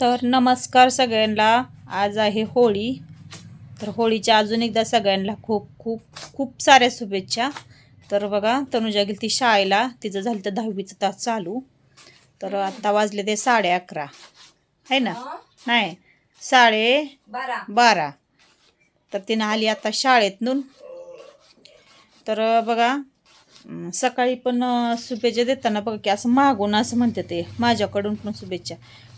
तर नमस्कार सगळ्यांना. आज आहे होळी. तर होळीच्या अजून एकदा सगळ्यांना खूप खूप खूप साऱ्या शुभेच्छा. तर बघा तनुजा गेली ती शाळेला. तिचं झालं तर दहावीचं तास चालू. तर आत्ता वाजले ते साडे अकरा. आहे ना? नाही साडे बारा. तर तिनं आली आता शाळेतून. तर बघा सकाळी पण शुभेच्छा देताना बघा की असं मागून असं म्हणते ते. माझ्याकडून पण शुभेच्छा.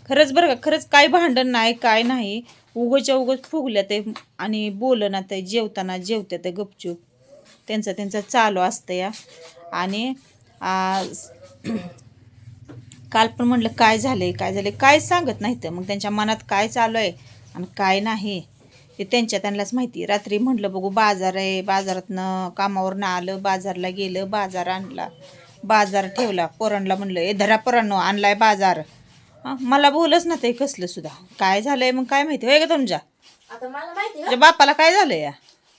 खरंच बरं का खरंच काय भांडण नाही काय नाही. उगच्या उगच फुगल्या ते आणि बोलना ते जेवताना जेवते ते गपचूप. त्यांचं त्यांचं चालू असतं या. आणि आज काल पण म्हटलं काय झालं आहे काय झालंय काय सांगत नाही तर मग त्यांच्या मनात काय चालू आहे आणि काय नाही ते त्यांच्या त्यांनाच माहिती रात्री म्हटलं बघू बाजार आहे बाजारातनं कामावरनं आलं बाजारला गेलं बाजार आणला बाजार ठेवला. पोरांना म्हणलं ए धरा पोरांनो आणलाय बाजार. हं, मला बोलच ना ते कसलं सुद्धा. काय झालंय मग काय माहिती? होय का तुमच्या? आता मला माहिती तुझ्या बापाला काय झालंय? या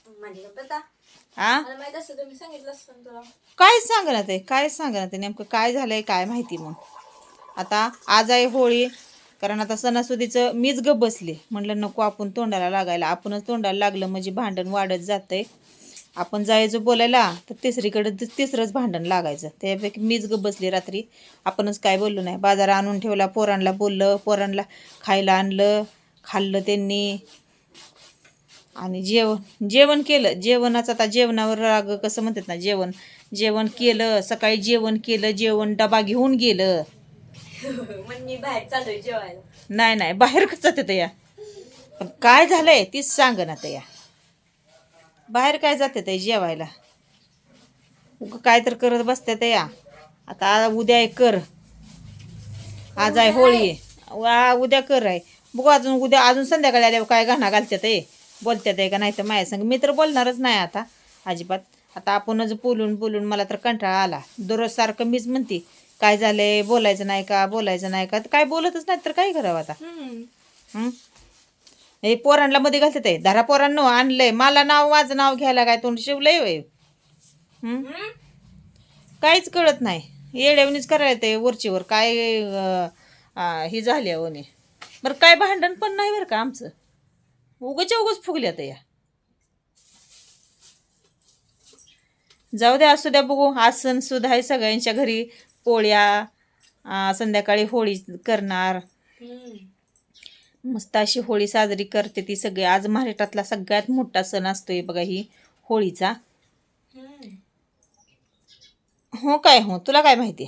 म्हणजे पता हा? मला माहीत असतं तुम्ही सांगितलं असतं ना तुला. काय सांगा ते? काय सांगा ते? नेमकं काय झालंय काय माहिती मग? आता आज आहे होळी कारण आता सणासुदीचं मीच ग बसले. म्हणलं नको आपण तोंडाला लागायला. आपणच तोंडाला लागलं म्हणजे भांडण वाढत जातंय. आपण जायचं बोलायला तर तिसरीकडे तिसरंच भांडण लागायचं. त्यापैकी मीच ग बसली रात्री. आपणच काय बोललो नाही. बाजार आणून ठेवला पोरांना बोललं पोरांना खायला आणलं खाल्लं त्यांनी. आणि जेवण जेवण केलं. जेवणाचं आता जेवणावर राग कसं म्हणतात ना जेवण. जेवण केलं सकाळी जेवण केलं जेवण डबा घेऊन गेलं. नाही नाही बाहेर कसं या पण काय झालंय तीच सांग ना त्या. बाहेर काय जाते ते जेवायला? उगं काय तर करत बसते ते या. आता उद्या आहे कर. आज आहे होळी उद्या कर आहे. बघू अजून उद्या अजून संध्याकाळी आल्यावर काय घाणा घालतात आहे बोलतात आहे का नाही तर माझ्या संग. मी तर बोलणारच नाही आता अजिबात. आता आपणच बोलून बोलून मला तर कंटाळा आला. दररोज सारखं मीच म्हणते काय झालंय? बोलायचं नाही का? बोलायचं नाही का? तर काय बोलतच नाही तर काय करावं आता? हं? पोरांना मध्ये घालतात आहे धरा पोरांनो आणलंय. मला नाव माझं नाव घ्यायला काय तोंड शिवलंय वय? काहीच कळत नाही. येड्यावणीच करायला ते वरचीवर. काय ही झाली आहे बरं काय भांडण पण नाही बरं का आमचं? उगच्या उगच फुगल्यात या. जाऊ द्या असू द्या बघू. आज सण सुद्धा आहे सगळ्यांच्या घरी. पोळ्या संध्याकाळी होळी करणार. मस्त अशी होळी साजरी करते ती सगळी. आज महाराष्ट्रातला सगळ्यात मोठा सण असतोय बघा ही होळीचा. हो काय हो? तुला काय माहिती?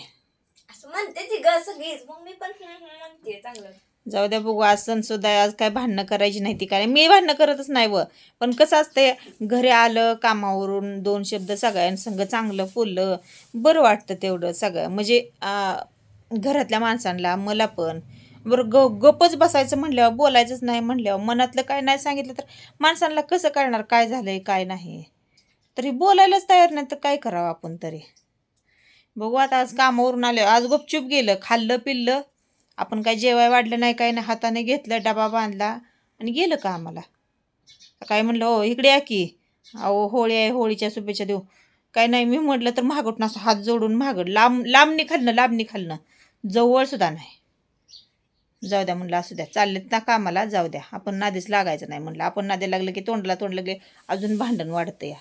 असं म्हणते ती ग सगळीच. मग मी पण हम्म, हम्म म्हणते चांगलं. जाऊ द्या बघू आज सण सुद्धा आहे, आज काय भांडणं करायची नाही ती. काय मी भांडणं करतच नाही व. पण कसं असतंय घरी आलं कामावरून दोन शब्द सगळ्यांसंग चांगलं बोललं बरं वाटतं तेवढं सगळं. म्हणजे आ, घरातल्या माणसांना मला पण. बरं ग गपच बसायचं म्हणल्यावर बोलायचंच नाही म्हणल्यावर मनातलं काय नाही सांगितलं तर माणसांना कसं कळणार काय झालंय काय नाही? तरी बोलायलाच तयार नाही तर काय करावं आपण तरी? बघू आता आज कामावरून आले आज गुपचूप गेलं खाल्लं पिल्लं आपण काय जेवाय वाढलं नाही काय नाही हाताने घेतलं डबा बांधला आणि गेलं का आम्हाला? काय म्हणलं हो इकडे या की. अहो होळी आहे होळीच्या शुभेच्छा देऊ. काय नाही मी म्हटलं तर महागडून असं हात जोडून महागड लांब लांबणी खालणं लांबणी खालणं जवळसुद्धा नाही. जाऊ द्या म्हणलं असू द्या. चाललेत ना कामाला जाऊ द्या. आपण नादीच लागायचं नाही म्हणलं. आपण नादी लागलं की तोंडला तोंड लागले अजून भांडण वाढतं या.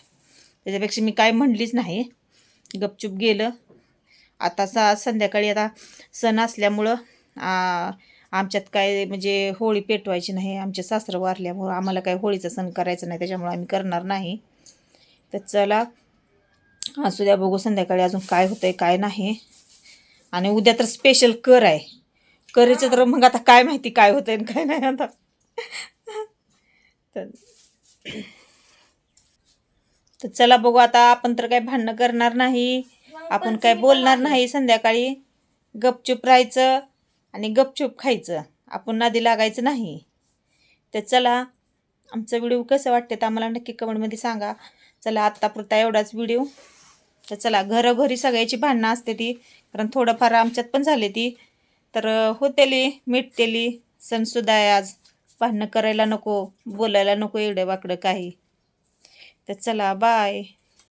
त्याच्यापेक्षा मी काय म्हणलीच नाही. गपचूप गेलं. आता सा संध्याकाळी आता सण असल्यामुळं आमच्यात काय म्हणजे होळी पेटवायची नाही. आमचे सासरं वारल्यामुळं आम्हाला काय होळीचा सण करायचा नाही. त्याच्यामुळं आम्ही करणार नाही. तर चला असू द्या बघू संध्याकाळी अजून काय होतं आहे काय नाही. आणि उद्या तर स्पेशल कर आहे. करायचं तर मग आता काय माहिती काय होतंय आणि काय नाही आता. तर तर चला बघू आता आपण तर काय भांडणं करणार नाही. आपण काय बोलणार नाही संध्याकाळी. गपचूप राहायचं आणि गपचूप खायचं. आपण नादी लागायचं नाही. तर चला आमचा व्हिडिओ कसं वाटते तर आम्हाला नक्की कमेंटमध्ये सांगा. चला आत्तापुरता एवढाच व्हिडिओ. तर चला घरोघरी सगळ्याची भांडणं असते ती. कारण थोडंफार आमच्यात पण झाले ती. तर होतेली मिटतेली. सणसुद्धा आहे आज. भांडणं करायला नको बोलायला नको एवढं वाकडं काही. तर चला बाय